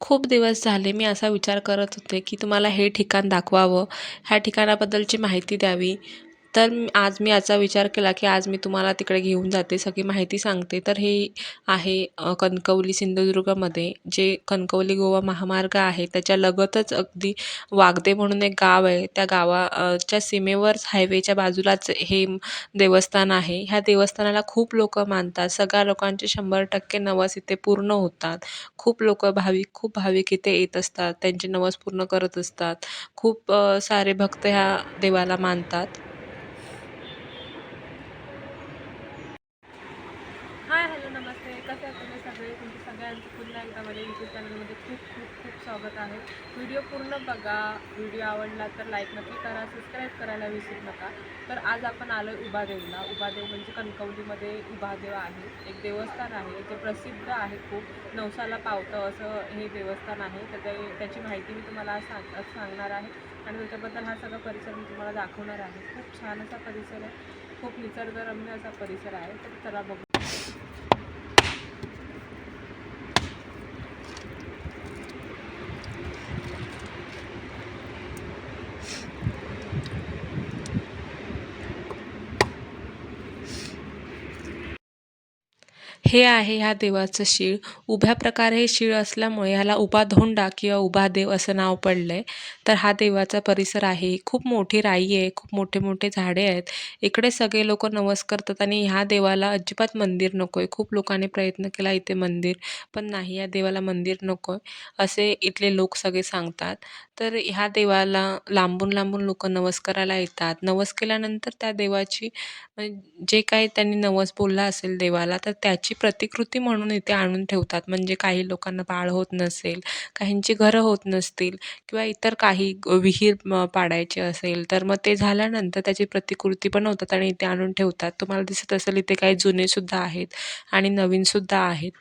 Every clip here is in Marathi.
खूप दिवस झाले मी असा विचार करत होते की तुम्हाला हे ठिकाण दाखवावं. ह्या ठिकाणाबद्दलची माहिती द्यावी. तर आज मी याचा विचार केला की आज मी तुम्हाला तिकडे घेऊन जाते सगळी माहिती सांगते. तर हे आहे कणकवली सिंधुदुर्गमध्ये जे कणकवली गोवा महामार्ग आहे त्याच्या लगतच अगदी वागदे म्हणून एक गाव आहे. त्या गावाच्या सीमेवरच हायवेच्या बाजूलाच हे देवस्थान आहे. ह्या देवस्थानाला खूप लोक मानतात. सगळ्या लोकांचे शंभर टक्के नवस इथे पूर्ण होतात. खूप लोक भाविक खूप भाविक इथे येत असतात. त्यांचे नवस पूर्ण करत असतात. खूप सारे भक्त ह्या देवाला मानतात हाय हॅलो नमस्ते कसं आहे तुम्ही सगळे तुमचे सगळ्यांचं पुन्हा एकदा माझ्या यूट्यूब चॅनलमध्ये खूप खूप खूप स्वागत आहे. व्हिडिओ पूर्ण बघा. व्हिडिओ आवडला तर लाईक नक्की करा. सबस्क्राईब करायला विसरू नका. तर आज आपण आलो आहे उभादेवला उभादेव म्हणजे कणकवलीमध्ये उभादेव आहे. एक देवस्थान आहे. जे प्रसिद्ध आहे खूप. नवसाला पावतं असं हे देवस्थान आहे. तर ते त्याची माहिती मी तुम्हाला सांग सांगणार आहे. आणि त्याच्याबद्दल हा सगळा परिसर मी तुम्हाला दाखवणार आहे. खूप छान असा परिसर आहे. खूप निसर्गरम्य असा परिसर आहे. तर चला बघू. हे आहे ह्या देवाचं शीळ. उभ्या प्रकारे हे शीळ असल्यामुळे ह्याला उभा धोंडा किंवा उभा देव असं नाव पडलं आहे तर हा देवाचा परिसर आहे. खूप मोठी राई आहे. खूप मोठे मोठे झाडे आहेत. इकडे सगळे लोक नवस करतात आणि ह्या देवाला अजिबात मंदिर नको आहे खूप लोकांनी प्रयत्न केला इथे मंदिर पण नाही या देवाला मंदिर नको आहे असे इथले लोक सगळे सांगतात. तर ह्या देवाला लांबून लांबून लोक नवस करायला येतात. नवस केल्यानंतर त्या देवाची म्हणजे जे काही त्यांनी नवस बोलला असेल देवाला तर त्याची प्रतिकृती म्हणून इथे आणून ठेवतात. म्हणजे काही लोकांना बाळ होत नसेल काहींची घरं होत नसतील किंवा इतर काही विहीर पाडायची असेल तर मग ते झाल्यानंतर त्याची प्रतिकृती बनवतात आणि इथे आणून ठेवतात. तुम्हाला दिसत असेल इथे काही जुनेसुद्धा आहेत आणि नवीनसुद्धा आहेत.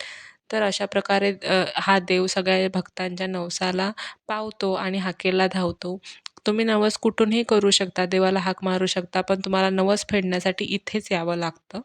तर अशा प्रकारे हा देव सगळ्या भक्तांच्या नवसाला पावतो आणि हाकेला धावतो. तुम्ही नवस कुठूनही करू शकता देवाला हाक मारू शकता पण तुम्हाला नवस फेडण्यासाठी इथेच यावं लागतं.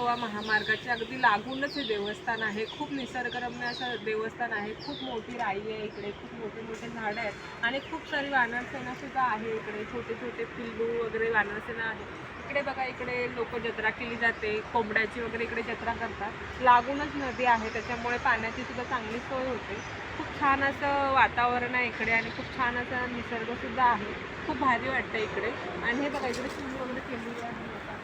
गोवा महामार्गाच्या अगदी लागूनच हे देवस्थान आहे. खूप निसर्गरम्य असं देवस्थान आहे. खूप मोठी राई आहे इकडे. खूप मोठे मोठे झाडं आहेत. आणि खूप सारी वानरसेना सुद्धा आहे इकडे. छोटे छोटे पिल्लू वगैरे वानरसेना आहे. इकडे बघा इकडे लोक जत्रा केली जाते. कोंबड्याची वगैरे इकडे जत्रा करतात. लागूनच नदी आहे. त्याच्यामुळे पाण्याची सुद्धा चांगली सोय होते. खूप छान असं वातावरण आहे इकडे आणि खूप छान असं निसर्गसुद्धा आहे. खूप भारी वाटतं इकडे. आणि हे बघा इकडे पिल्लू वगैरे केलेली आहे.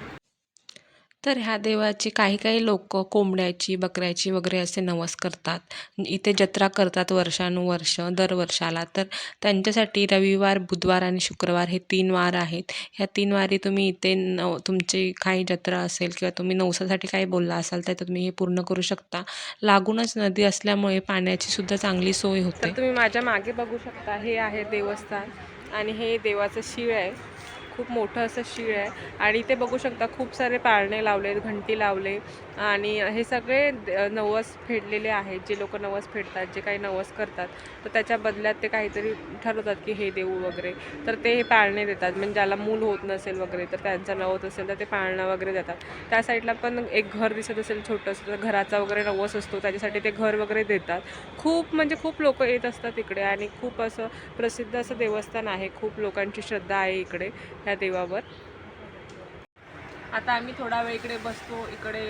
तर ह्या देवाची काही काही लोक कोंबड्याची बकऱ्याची वगैरे असे नवस करतात. इथे जत्रा करतात वर्षानुवर्ष दरवर्षाला तर त्यांच्यासाठी रविवार बुधवार आणि शुक्रवार हे तीन वार आहेत. ह्या तीन वारी तुम्ही इथे नव तुमची काही जत्रा असेल किंवा तुम्ही नवसासाठी काही बोलला असाल तर तुम्ही हे पूर्ण करू शकता. लागूनच नदी असल्यामुळे पाण्याची सुद्धा चांगली सोय होते. तुम्ही माझ्या मागे बघू शकता हे आहे देवस्थान आणि हे देवाचं शिळ आहे. खूप मोठं असं शिळ आहे. आणि इथे बघू शकता खूप सारे पाळणे लावले घंटी लावले. आणि हे सगळे नवस फेडलेले आहेत जे लोक नवस फेडतात जे काही नवस करतात. तर त्याच्या बदल्यात ते काहीतरी ठरवतात की हे देऊ वगैरे. तर ते हे पाळणे देतात. म्हणजे ज्याला मूल होत नसेल वगैरे तर त्यांचं नवत असेल तर ते पाळणं वगैरे देतात. त्या साईडला पण एक घर दिसत असेल छोटंसं तर घराचा वगैरे नवस असतो. त्याच्यासाठी ते घर वगैरे देतात. खूप म्हणजे खूप लोक येत असतात इकडे. आणि खूप असं प्रसिद्ध असं देवस्थान आहे. खूप लोकांची श्रद्धा आहे इकडे. ह्या देवावर. आता आम्ही थोडा वेळ इकडे बसतो इकडे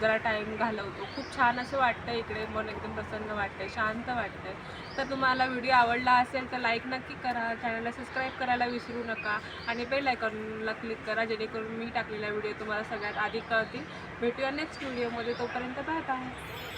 जरा टाईम घालवतो. खूप छान असं वाटतं इकडे मन एकदम प्रसन्न वाटतंय शांत वाटतंय. तर तुम्हाला व्हिडिओ आवडला असेल तर लाईक नक्की करा. चॅनलला सबस्क्राईब करायला विसरू नका. आणि बेल आयकॉनला क्लिक करा जेणेकरून मी टाकलेला व्हिडिओ तुम्हाला सगळ्यात आधी कळतील. भेटूया नेक्स्ट व्हिडिओमध्ये तोपर्यंत पाहत आहे